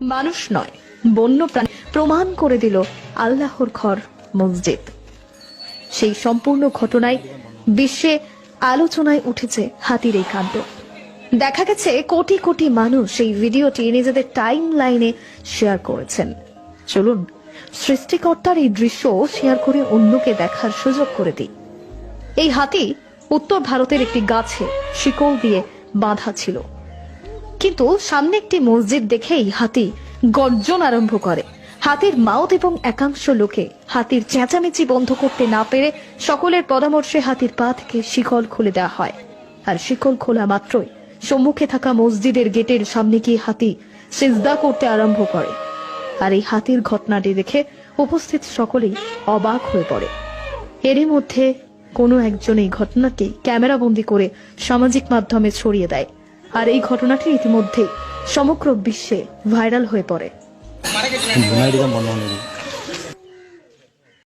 মানুষ নয় বন্য প্রাণী প্রমাণ করে দিল আল্লাহর ঘর, মসজিদ। সেই সম্পূর্ণ ঘটনায় বিশ্বে আলোচনায় উঠেছে হাতির এই কাণ্ড। দেখা গেছে কোটি কোটি মানুষ এই ভিডিওটি নিজেদের টাইম লাইনে শেয়ার করেছেন। চলুন, সৃষ্টিকর্তার এই দৃশ্য শেয়ার করে অন্যকে দেখার সুযোগ করে দিই। এই হাতি উত্তর ভারতের একটি গাছে শিকল দিয়ে বাঁধা ছিল। কিন্তু সামনে একটি মসজিদ দেখেই হাতি গর্জন আরম্ভ করে। হাতির মাউথ এবং একাংশ লোকে হাতির চেঁচামেচি বন্ধ করতে না পেরে সকলের পরামর্শে হাতির পা থেকে শিকল খুলে দেওয়া হয়। আর শিকল খোলা মাত্রই সম্মুখে থাকা মসজিদের গেটের সামনে গিয়ে হাতি সিজদা করতে আরম্ভ করে। আর এই হাতির ঘটনাটি দেখে উপস্থিত সকলেই অবাক হয়ে পড়ে। এরই মধ্যে কোনো একজন এই ঘটনাকে ক্যামেরাবন্দি করে সামাজিক মাধ্যমে ছড়িয়ে দেয়। আর এই ঘটনাটি ইতিমধ্যে সমগ্র বিশ্বে ভাইরাল হয়ে পড়ে।